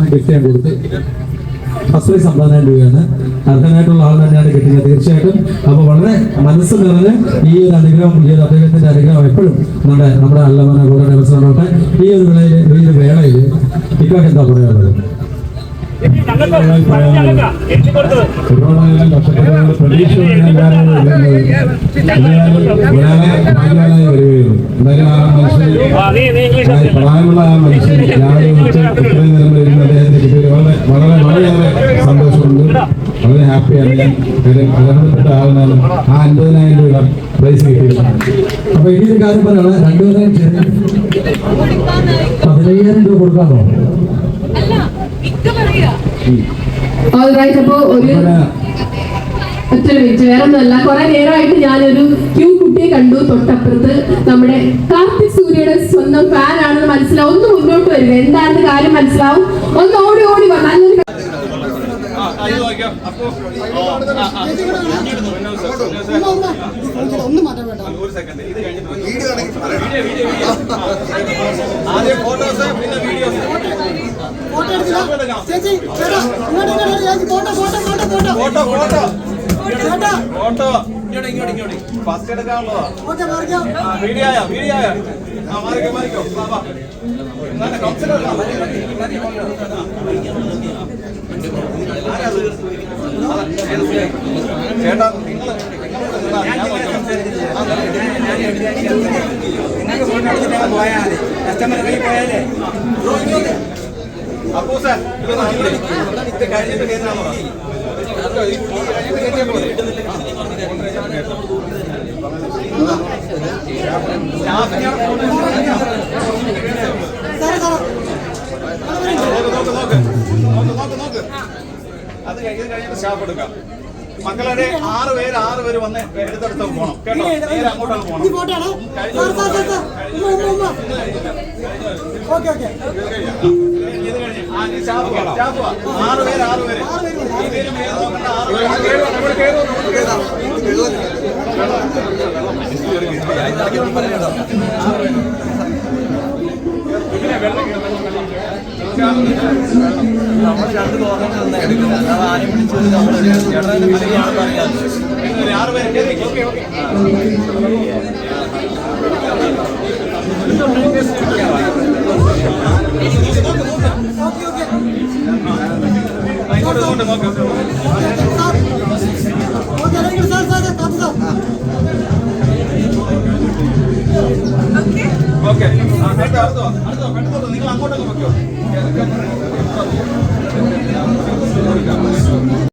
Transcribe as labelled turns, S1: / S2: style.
S1: സമ്മാനം ഗിഫ്റ്റ് ഞാൻ കൊടുത്ത് ഫസ്റ്റ് പ്രൈസ് അമ്പതിനായിരം രൂപയാണ്. അർഹനായിട്ടുള്ള ആൾ തന്നെയാണ് കിട്ടുന്നത് തീർച്ചയായിട്ടും. അപ്പോൾ വളരെ മനസ്സ് നിറഞ്ഞ് ഈ ഒരു അനുഗ്രഹം ഈ ഒരു അദ്ദേഹത്തിന്റെ അനുഗ്രഹം എപ്പോഴും നമ്മുടെ നമ്മുടെ അല്ലമന കൂടെ ദിവസമാവട്ടെ ഈ ഒരു വിളയിൽ ഈ ഒരു വേളയിൽ ഇക്കാക്ക് എന്താ പറയാനുള്ളത്?
S2: പ്രതീക്ഷ പ്രായമുള്ള ആ മനുഷ്യൻ രാവിലെ ഉച്ച ഇത്രയും നേരം വരുന്ന അദ്ദേഹത്തിന് കിട്ടിയത് വളരെ വളരെ വളരെയേറെ സന്തോഷമുണ്ട് വളരെ അർഹതപ്പെട്ട ആളിനാണ് ആ അൻപതിനായിരം രൂപ പ്രൈസ് കിട്ടിയിട്ടുണ്ട്
S1: അപ്പൊ ഇനി കാര്യം പറയണ രണ്ടുപേരെയും ചേർന്ന് പതിനയ്യായിരം രൂപ കൊടുക്കാമോ
S3: അപ്പോ വേറെ ഒന്നുമല്ല കുറെ നേരമായിട്ട് ഞാനൊരു ക്യൂ കുട്ടിയെ കണ്ടു തൊട്ടപ്പുറത്ത്. നമ്മുടെ കാർത്തിക് സൂര്യയുടെ സ്വന്തം ഫാൻ ആണെന്ന് മനസ്സിലാവും. ഒന്ന് മുന്നോട്ട് വരിക. എന്താണെന്ന് കാര്യം മനസ്സിലാവും. ഒന്ന് ഓടി ചോദിക്കാം അപ്പോ
S4: ഒന്നും മാറ്റാൻ ഒരു സെക്കൻഡ് ഇത് ആദ്യം ഫോട്ടോസ് പിന്നെ വീഡിയോസ് ഫോട്ടോ എടുത്തില്ല ചേച്ചി ചേട്ടാ photo photo photo
S5: photo photo
S4: photo.
S5: Photo. ഇങ്ങോട്ട് ഇങ്ങോട്ട് ഇങ്ങോട്ട്. ഫസ്റ്റ് എടുക്കാനുള്ളതാ. വീഡിയോ ആയോ വീഡിയോ ആയോ? ആ മാറിക്കോ മാറിക്കോ. ബാബാ കൗൺസിലർ ചേട്ടാ നിങ്ങൾ നിങ്ങൾക്ക് ഫോൺ എടുത്തിട്ട് പോയാൽ മതി
S4: കസ്റ്റമർ കയ്യിൽ
S5: പോയാലേ അപ്പോ സാർ ഇത് കഴിഞ്ഞിട്ട് കയറാമോ അത് കഴിഞ്ഞ് കഴിഞ്ഞിട്ട് സ്റ്റാഫ് എടുക്കാം. മക്കളുടെ ആറ് പേര് ആറ് പേര് വന്ന് എടുത്തെടുത്ത് പോകണം കേട്ടോ? നേരെ അങ്ങോട്ടാണ്
S4: ഈ
S5: പോകണം
S4: ഫോട്ടോ ആണോ സാർ സാർ സാർ സാർ.
S5: നമ്മൾ രണ്ട് തോന്നൽ തന്നായിരുന്നു അല്ലാതെ ആരെയും വിളിച്ചത് നമ്മൾ ചേട്ടൻ മലയാളം പറയാം ഓക്കെ. Okay
S4: okay okay.
S5: അടുത്തോ അടുത്തോ നിങ്ങൾ അങ്ങോട്ടൊക്കെ നോക്കിയോ